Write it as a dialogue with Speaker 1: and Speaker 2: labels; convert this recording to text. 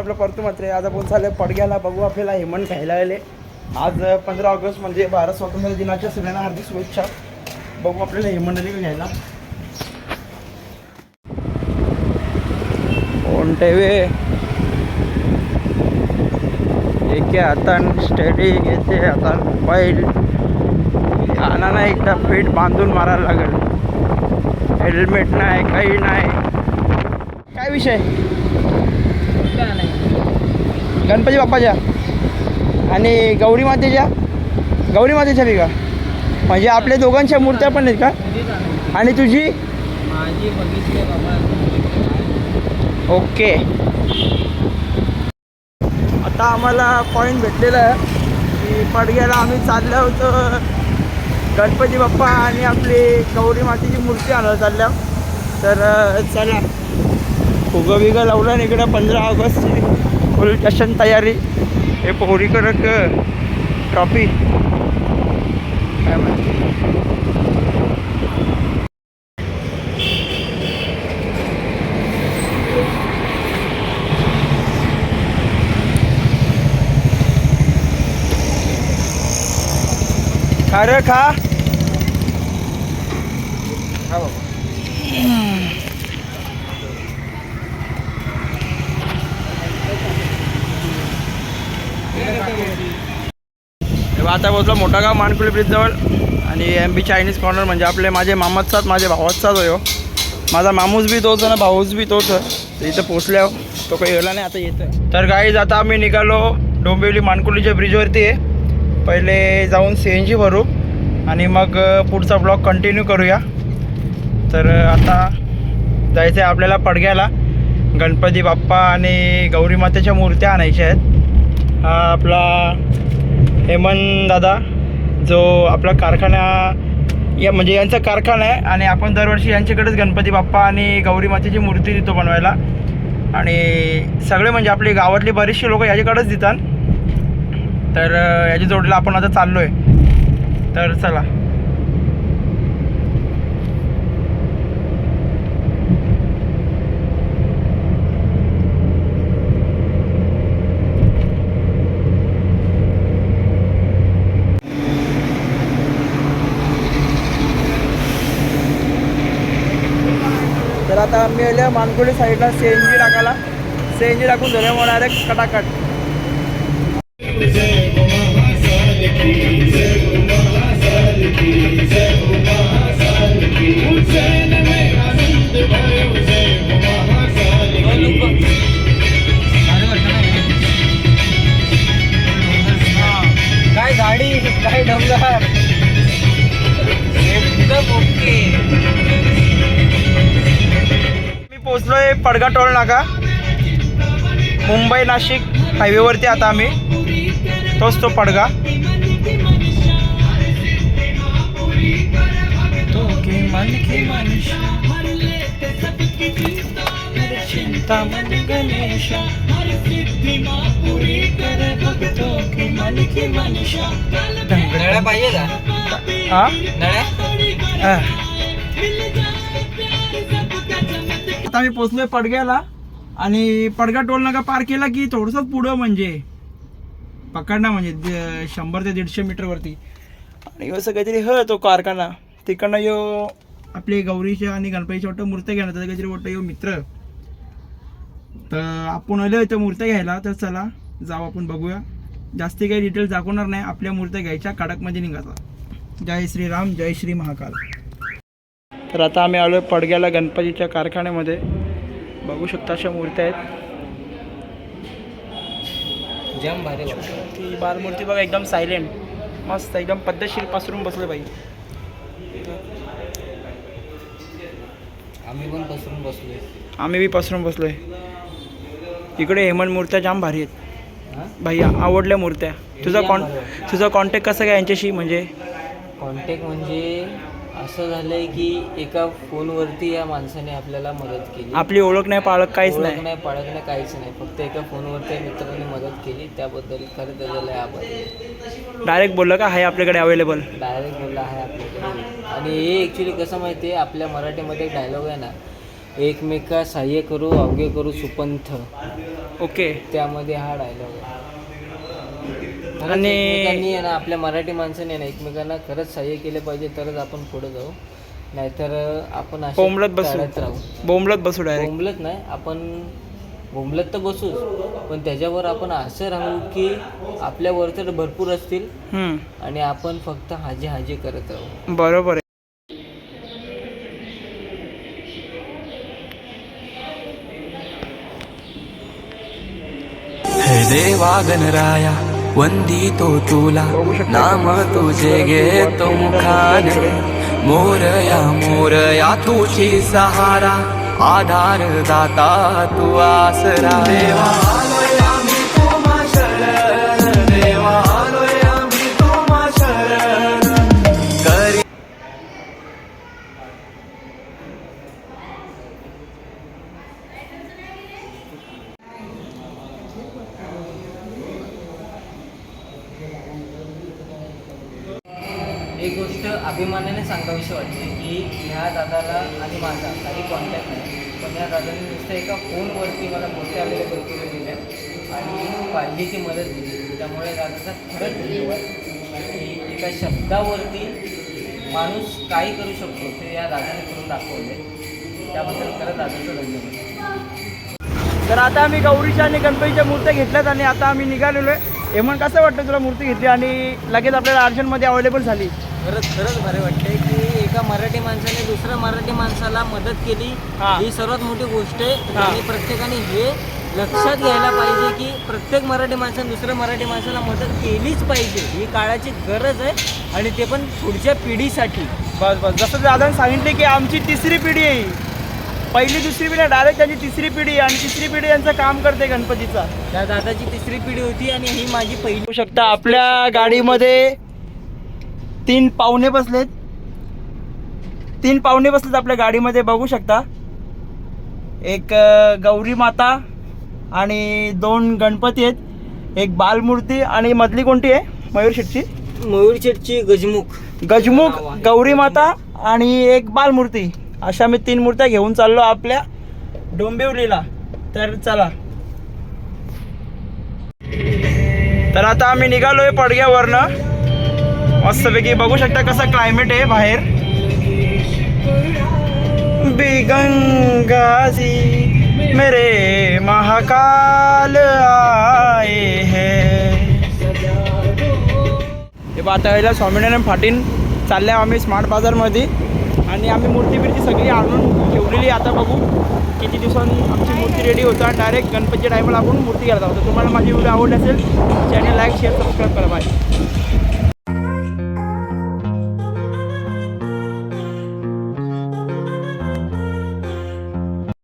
Speaker 1: आपलं परतू मात्र. आज आपण चाललं पडग्याला. बघू आपल्याला हेमंत घ्यायला आले. आज पंधरा ऑगस्ट म्हणजे भारत स्वातंत्र्य दिनाच्या सगळ्यांना हार्दिक शुभेच्छा. बघू आपल्याला हेमंतला घ्यायला. कोणते वे एके हातान स्टडी घेते. हातान मोबाईल आणा ना एकदा फिट बांधून मारायला लागेल. हेल्मेट नाही काही नाही. काय विषय? गणपती बाप्पाच्या. आणि गौरी मातेच्या. गौरी मातेच्या बी का? म्हणजे आपल्या दोघांच्या मूर्त्या पण आहेत का? आणि तुझी? ओके. आता आम्हाला पॉईंट भेटलेला आहे. की पडग्याला आम्ही चाललो होतो. गणपती बाप्पा आणि आपली गौरी मातेची मूर्ती आणायला चालल्या तर चला. फुगं बिगं लावलं आणि इकडं पंधरा ऑगस्टची. फुल टशन तयारी हे पोहरीकडं ट्रॉफी काय माहिती खरं खा खा तेव्हा आता पोहोचलो मोठा गाव मानकुली ब्रिजजवळ आणि एम बी चायनीज कॉर्नर म्हणजे आपले माझे मामाचाच माझे भावाचाच होयो हो. माझा मामूस बी तोच ना भाऊस बी तोच आहे. तर इथं पोचल्यावर तो काही गेला नाही आता येतं तर गाईज आता आम्ही निघालो डोंबिवली मानकुलीच्या ब्रिजवरती आहे पहिले जाऊन सी एन जी भरू. आणि मग पुढचा ब्लॉग कंटिन्यू करूया. तर आता जायचं आहे आपल्याला पडग्याला. गणपती बाप्पा आणि गौरी मातेच्या मूर्त्या आणायच्या आहेत. हा आपला हेमंत दादा जो आपला कारखाना या म्हणजे यांचा कारखाना आहे आणि आपण दरवर्षी यांच्याकडेच गणपती बाप्पा आणि गौरी मातेची मूर्ती देतो बनवायला. आणि सगळे म्हणजे आपली गावातली बरीचशी लोक याच्याकडेच देतात. तर याच्या जोडीला आपण आता चाललो आहे तर चला. तर आता आम्ही आल्या मानकोळी साईडला सी एन जी टाकायला. सी एन जी टाकून झाल्यामुळे डायरेक्ट कटाकट मी पोचलोय पडगा टोल नाका. मुंबई नाशिक हायवेवरती आता आम्ही. तोच तो पडगा
Speaker 2: पाहिजे का
Speaker 1: हा. आता मी पोचलोय पडग्याला आणि पडगा टोल नाका पार केला की थोडंसं पुढं म्हणजे. पकडणा म्हणजे शंभर ते दीडशे मीटरवरती आणि असं काहीतरी ह तो कारखाना. तिकडनं यो आपले गौरीच्या आणि गणपतीच्या वाटतं मूर्त्या घेणार त्याचा काहीतरी वाटतं यो मित्र. तर आपण आलो इथं मूर्त्या घ्यायला तर चला जाऊ आपण बघूया. जास्ती काही डिटेल्स दाखवणार नाही आपल्या मूर्त्या घ्यायच्या कडकमध्ये निघायचा. जय श्रीराम जय श्री महाकाल. तर आता आम्ही आलो पडग्याला गणपतीच्या कारखान्यामध्ये. बघू शकता अशा मूर्त्या आहेत.
Speaker 2: जाम भारी
Speaker 1: ती बालमूर्ती बघा एकदम सायलेंट मस्त एकदम पद्धतशीर पासरून बसले बाई.
Speaker 2: आम्ही पण पसरून
Speaker 1: आम्ही बी पसरून बसलोय. इकडे हेमंत मूर्त्या जाम भारी आहेत. भाई आवडल्या मूर्त्या. तुझा कॉन तुझा कॉन्टॅक्ट कसं काय यांच्याशी? म्हणजे?
Speaker 2: कॉन्टॅक्ट म्हणजे असं झालंय की एका फोनवरती या माणसाने आपल्याला मदत केली.
Speaker 1: आपली ओळख नाही पाळख काहीच
Speaker 2: ओळख
Speaker 1: नाही.
Speaker 2: नाही पाळख नाही काहीच नाही. फक्त एका फोनवरती या मित्राने मदत केली. त्याबद्दल खरं त्याचा लय आभार.
Speaker 1: डायरेक्ट बोललं का? आहे आपल्याकडे अवेलेबल
Speaker 2: डायरेक्ट बोलला आहे आपल्याकडे. आणि हे ॲक्च्युली कसं माहिती आहे? आपल्या मराठीमध्ये एक डायलॉग आहे ना एकमेका सहाय्य करू अवघे करू सुपंथ.
Speaker 1: ओके
Speaker 2: त्यामध्ये हा डायलॉग आहे.
Speaker 1: आणि-
Speaker 2: आपल्या मराठी माणसाने ना एकमेकांना खरंच सहाय्य केले पाहिजे तरच आपण पुढे जाऊ. नाहीतर आपण असे
Speaker 1: बोंबलत बसू.
Speaker 2: राहू.
Speaker 1: बोंबलत बसू डायरेक्ट
Speaker 2: बोंबलत नाही आपण बोंबलत तर बसूच. पण त्याच्यावर आपण असं राहू की आपल्यावर तर भरपूर असतील आणि आपण फक्त हाजे हाजे करत राहू.
Speaker 1: बरोबर आहे.
Speaker 3: हे देवा गणराया वंदितो तुला. नाम तुझे घेतो मुखाने. मोरया मोरया तुझी सहारा. आधार दाता तू आसरा. देवा.
Speaker 2: एक गोष्ट अभिमानाने सांगावीशी वाटते की ह्या दादाला आणि माझा काही कॉन्टॅक्ट नाही. पण ह्या दादाने नुसतं एका फोनवरती मला मोठे आलेले पैसे दिले आणि पाहिजे ती मदत दिली. त्यामुळे दादाचा खरंच धन्यवाद. की एका शब्दावरती माणूस काही करू शकतो ते या दादाने करून दाखवले त्याबद्दल खरं दादाचं धन्यवाद.
Speaker 1: तर आता आम्ही गौरीच्या आणि गणपतीच्या मूर्त्या घेतल्यात आणि आता आम्ही निघालेलो आहे. हेमन कसं वाटतं तुला मूर्ती घेतली आणि लगेच आपल्याला अर्जंटमध्ये अवेलेबल झाली
Speaker 2: खरंच खरंच भारी वाटते की एका मराठी माणसाने दुसऱ्या मराठी माणसाला मदत केली
Speaker 1: हा.
Speaker 2: ही सर्वात मोठी गोष्ट आहे
Speaker 1: हा.
Speaker 2: आणि प्रत्येकाने हे लक्षात घ्यायला पाहिजे की प्रत्येक मराठी माणसाने दुसऱ्या मराठी माणसाला मदत केलीच पाहिजे ही काळाची गरज आहे आणि ते पण पुढच्या पिढीसाठी
Speaker 1: बस बस जसं दादाने सांगितले की आमची तिसरी पिढी आहे ही. पहिली दुसरी पिढी डायरेक्ट त्यांची तिसरी पिढी आणि तिसरी पिढी यांचं काम करते गणपतीचा.
Speaker 2: त्या दादाची तिसरी पिढी होती आणि ही माझी पहिली.
Speaker 1: बघू शकता आपल्या गाडीमध्ये तीन पाहुणे बसलेत. तीन पाहुणे बसलेत आपल्या गाडीमध्ये बघू शकता. एक गौरी माता आणि दोन गणपती आहेत. एक बालमूर्ती आणि मधली कोणती आहे? मयूर शेटची
Speaker 2: मयूरचेटची गजमुख.
Speaker 1: गजमुख गौरी माता आणि एक बालमूर्ती. अशा मी तीन मूर्त्या घेऊन चाललो आपल्या डोंबिवलीला. तर चला. तर आता आम्ही निघालोय पडग्यावरनं. मस्तपैकी बघू शकता कसं क्लायमेट आहे बाहेर. बिगंगाजी मेरे महाकाल आए हे. बा आता स्वामीनारायण फाटीन चालल्या आम्ही स्मार्ट बाजारमध्ये. आणि आम्ही मूर्ती बिर्ती सगळी आणून ठेवलेली आता बघू किती दिवसांनी आमची मूर्ती रेडी होता आणि डायरेक्ट गणपतीच्या टायमाला आपण मूर्ती घ्यायला जातो तुम्हाला माझी व्हिडिओ आवडली असेल चॅनल लाईक शेअर सबस्क्राईब करा. बाय